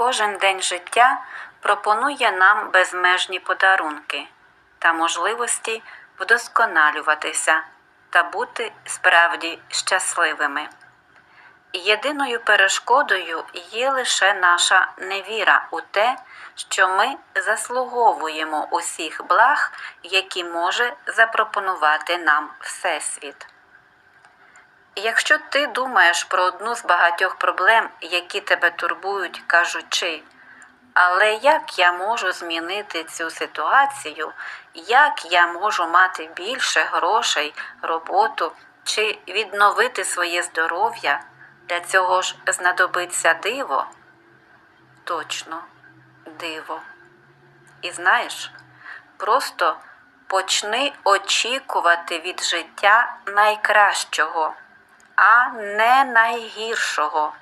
Кожен день життя пропонує нам безмежні подарунки та можливості вдосконалюватися та бути справді щасливими. Єдиною перешкодою є лише наша невіра у те, що ми заслуговуємо усіх благ, які може запропонувати нам Всесвіт. Якщо ти думаєш про одну з багатьох проблем, які тебе турбують, кажучи, але як я можу змінити цю ситуацію, як я можу мати більше грошей, роботу чи відновити своє здоров'я, для цього ж знадобиться диво? Точно, диво. І знаєш, просто почни очікувати від життя найкращого, а не найгіршого.